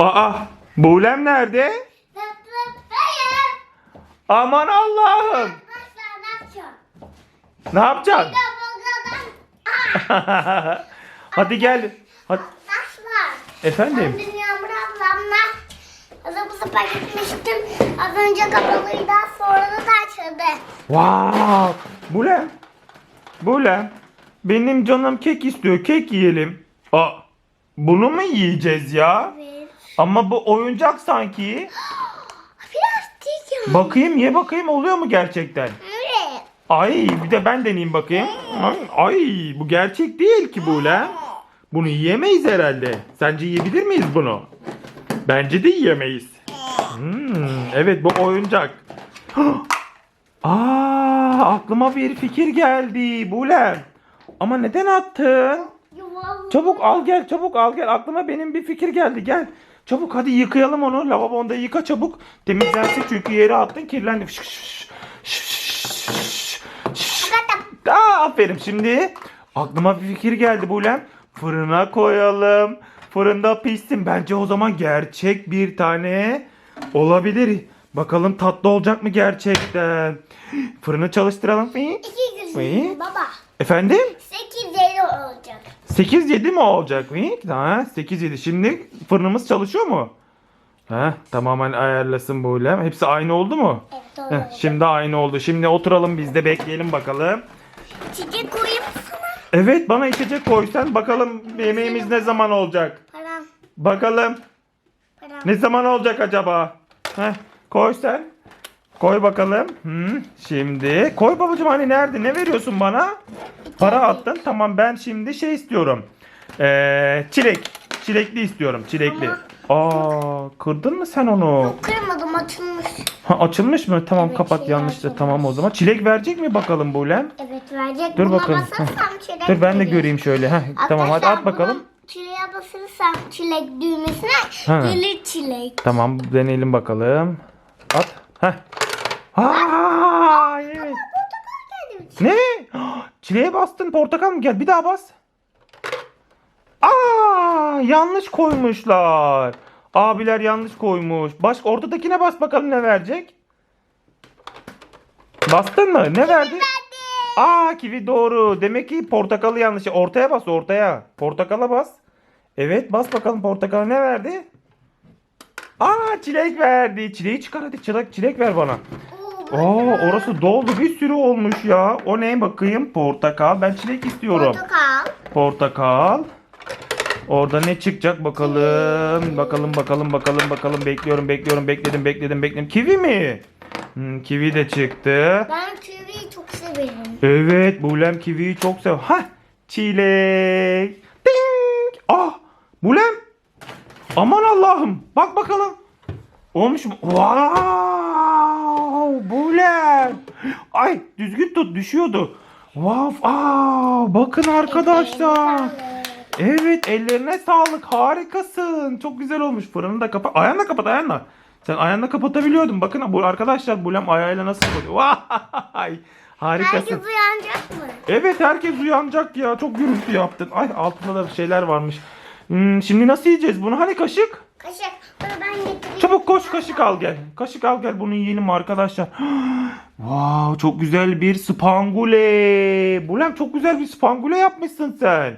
Aa, Buğlem nerede? Hayır. Aman Allah'ım. Ne yapacağım? Ne yapacaksın? Buradan Hadi gel. Hadi. Efendim? Dün Yağmur ablamla sefer gitmiştim. Az önce kapalıydı sonra da açıldı. Wow. Buğlem. Buğlem. Benim canım kek istiyor. Kek yiyelim. Aa, bunu mu yiyeceğiz ya? Evet. Ama bu oyuncak sanki. Plastik ya. Bakayım ye bakayım oluyor mu gerçekten? Evet. Ay bir de ben deneyeyim bakayım. Ay bu gerçek değil ki bu lan. Bunu yiyemeyiz herhalde. Sence yiyebilir miyiz bunu? Bence de yiyemeyiz. Hmm, evet bu oyuncak. Aa, aklıma bir fikir geldi Bulem. Ama neden attın? Çabuk al gel çabuk al gel. Aklıma benim bir fikir geldi gel. Çabuk hadi yıkayalım onu. Lavabonda yıka çabuk. Temizlensin çünkü yere attın kirlendi. Fış, fış, fış, fış, fış. Aa, aferin şimdi. Aklıma bir fikir geldi Bulem. Fırına koyalım. Fırında pişsin. Bence o zaman gerçek bir tane olabilir. Bakalım tatlı olacak mı gerçekten? Fırını çalıştıralım. İki güzel baba. Efendim? Sekiz yedi olacak. 8-7 mi olacak? Ha, 8-7. Şimdi fırınımız çalışıyor mu? Ha, tamamen ayarlasın böyle. Hepsi aynı oldu mu? Evet doğru. Heh, şimdi aynı oldu. Şimdi oturalım biz de bekleyelim bakalım. Çiçek koyayım mı sana? Evet bana içecek koysan bakalım yemeğimiz ne zaman olacak? Param. Bakalım Param. ne zaman olacak acaba? Heh, koy sen. Koy bakalım. Hı, şimdi koy babacığım hani nerede? Ne veriyorsun bana? Para attın. Tamam ben şimdi şey istiyorum. Ee, çilek. Çilekli istiyorum. Çilekli. Aa, kırdın mı sen onu? Yok kırmadım açılmış. Ha, açılmış mı? Tamam Evet, kapat şeyler yanlıştı. açılmış. Tamam o zaman. Çilek verecek mi bakalım Bulem? Evet verecek. Dur Buna bakalım. çilek Dur ben de gelir. göreyim şöyle. Heh, tamam hadi Arkadaşlar, at bakalım. bunun Çileğe basırsam çilek düğmesine Ha. gelir çilek. Tamam deneyelim bakalım. At. Heh. Aa, evet. Ne? Çileğe bastın portakal mı gel bir daha bas. Aa yanlış koymuşlar. Abiler yanlış koymuş. Başka ortadakine bas bakalım ne verecek? Bastın mı? Ne verdi? Aa kivi doğru. Demek ki portakalı yanlış. Ortaya bas ortaya. Portakala bas. Evet bas bakalım portakala ne verdi? Aa çilek verdi. Çileği çıkar hadi çilek, çilek ver bana. Oo, orası doldu bir sürü olmuş ya. O ne bakayım? Portakal. Ben çilek istiyorum. Portakal. Portakal. Orada ne çıkacak bakalım. Bakalım bakalım bakalım bakalım. Bekliyorum bekliyorum bekledim bekledim bekledim. Kivi mi? Hmm, kivi de çıktı. Ben kiviyi çok severim. Evet Bulem kiviyi çok sev. Ha çilek. Ding. Ah Bulem. Aman Allah'ım. Bak bakalım. Olmuş mu? Wow! Ay düzgün tut düşüyordu. Wow! Aa, bakın arkadaşlar. Evet ellerine sağlık harikasın. Çok güzel olmuş. Fırını da kapat. Ayağınla kapat ayağınla. Sen ayağınla kapatabiliyordun. Bakın bu arkadaşlar Bulem ayağıyla nasıl kapatıyor. Vay! Harikasın. Herkes uyanacak mı? Evet herkes uyanacak ya. Çok gürültü yaptın. Ay altında da şeyler varmış. Hmm, şimdi nasıl yiyeceğiz bunu? Hani kaşık? Kaşık. Bunu ben getireyim. Çabuk koş kaşık al gel. Kaşık al gel bunu yiyelim arkadaşlar. wow çok güzel bir spangule. Bulem çok güzel bir spangule yapmışsın sen.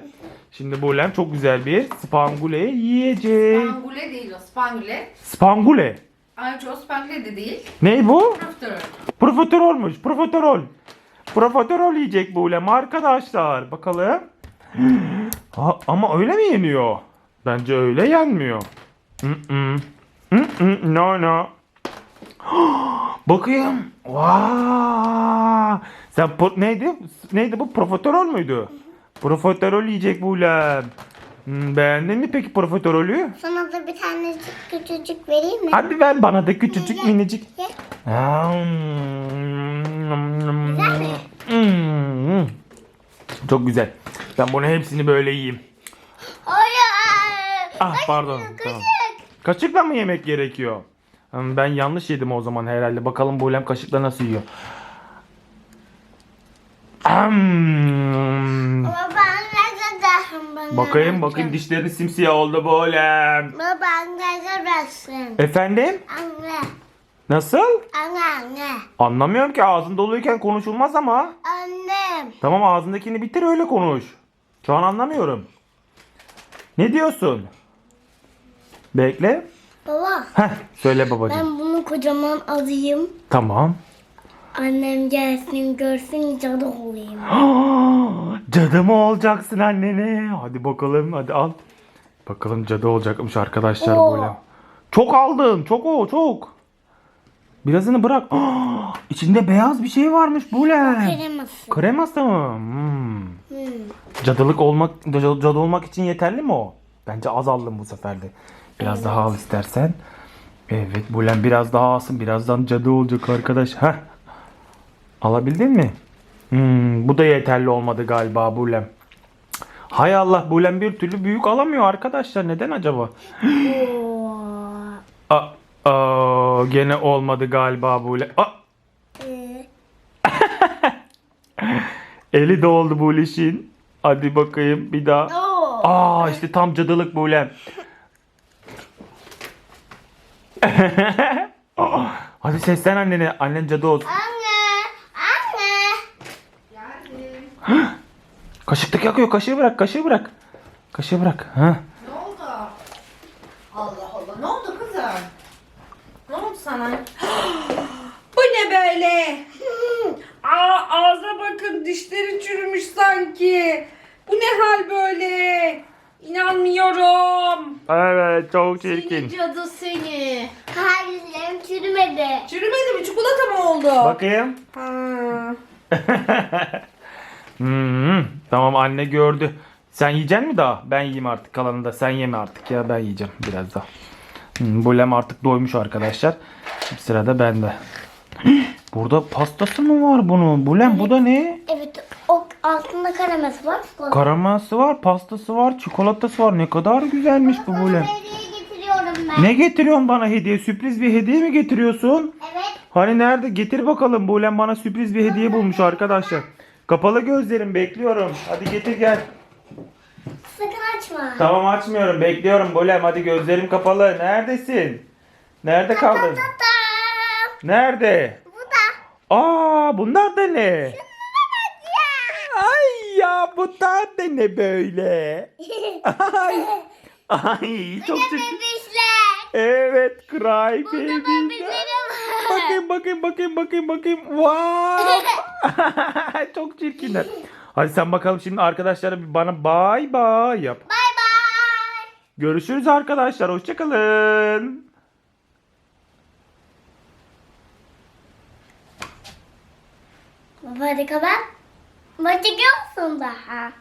Şimdi Bulem çok güzel bir spangule yiyecek. Spangule değil o spangule. Spangule. Ayrıca o spangule de değil. Ne bu? Profiterol. Profiterolmuş. Profiterol. Profiterol yiyecek Bulem arkadaşlar. Bakalım. Ha, ama öyle mi yeniyor? Bence öyle yenmiyor. Mm-mm. Mm-mm. No no. Bakayım. Vaa. Sen neydi? Neydi bu? Profiterol müydü? Profiterol yiyecek Bulem. Hmm, beğendin mi peki profiterolü? Sana da bir tanecik küçücük vereyim mi? Hadi ver bana da küçücük minicik. Ye. Güzel mi? Hmm. Çok güzel. Ben bunu hepsini böyle yiyeyim. Hayır. Ah pardon. Tamam. Kaşıkla mı yemek gerekiyor? Ben yanlış yedim o zaman herhalde. Bakalım bu ulem kaşıkla nasıl yiyor. Ben lezzet Ben Bakayım bakayım dişleri simsiyah oldu Bulem. Baba anne versin. Efendim? Anne. Nasıl? Anne anne. Anlamıyorum ki ağzın doluyken konuşulmaz ama. Annem. Tamam ağzındakini bitir öyle konuş. Şu an anlamıyorum. Ne diyorsun? Bekle. Baba Heh, söyle babacığım. ben bunu kocaman alayım. Tamam. Annem gelsin görsün cadı olayım. cadı mı olacaksın annene? Hadi bakalım hadi al. Bakalım cadı olacakmış arkadaşlar Oo. böyle. Çok aldın. Çok o çok. Birazını bırak. İçinde beyaz bir şey varmış böyle. Kreması. Kreması mı? Hmm. Hmm. Cadılık olmak, cadı, olmak için yeterli mi o? Bence az aldım bu sefer Biraz daha al istersen. Evet Bulen biraz daha alsın. Birazdan cadı olacak arkadaş. Heh. Alabildin mi? Hmm, bu da yeterli olmadı galiba Bulem. Hay Allah Bulem bir türlü büyük alamıyor arkadaşlar. Neden acaba? Aa, aa, gene olmadı galiba Bulem. Aa, eli doldu Buliş'in. Hadi bakayım bir daha. Aa işte tam cadılık Bulem. Hadi seslen annene. Annen cadı olsun. Anne. Anne. Geldim. Kaşıklık yakıyor. Kaşığı bırak. Kaşığı bırak. Kaşığı bırak. Ha. Ne oldu? Allah Allah. Ne oldu kızım? Ne oldu sana? Bu ne böyle? Aa ağza bakın dişleri çürümüş sanki. Bu ne hal böyle? İnanmıyorum. Evet çok Seni çirkin. cadı seni. Hayır çürümedi. Çürümedi mi? Çikolata mı oldu? Bakayım. Ha. Hmm, tamam anne gördü. Sen yiyecek mi daha? Ben yiyeyim artık kalanını da. Sen yeme artık ya ben yiyeceğim biraz daha. Hmm, Bulem artık doymuş arkadaşlar. Şimdi sırada bende. Burada pastası mı var bunun? Bulem bu da ne? Evet kreması var. Karamelsi var, pastası var, çikolatası var. Ne kadar güzelmiş bu Bulem. hediye getiriyorum ben. Ne getiriyorsun bana hediye? Sürpriz bir hediye mi getiriyorsun? Evet. Hani nerede? Getir bakalım. Bulem bana sürpriz bir hediye bulmuş arkadaşlar. Kapalı gözlerim bekliyorum. Hadi getir gel. Sakın açma. Tamam açmıyorum. Bekliyorum Bulem. Hadi gözlerim kapalı. Neredesin? Nerede kaldın? Tatam. Nerede? Bu da. Aa bunlar da ne? Ay ya bu da ne böyle? Ay. Ay çok. Bebişler. Evet cry baby. Bebişlerim var. Bakayım bakayım bakayım bakayım bakayım. Wow. çok çirkinler. Hadi sen bakalım şimdi arkadaşlara bir bana bay bay yap. Bay bay. Görüşürüz arkadaşlar. Hoşçakalın. Baba hadi kapat. Bak çekiyor musun daha?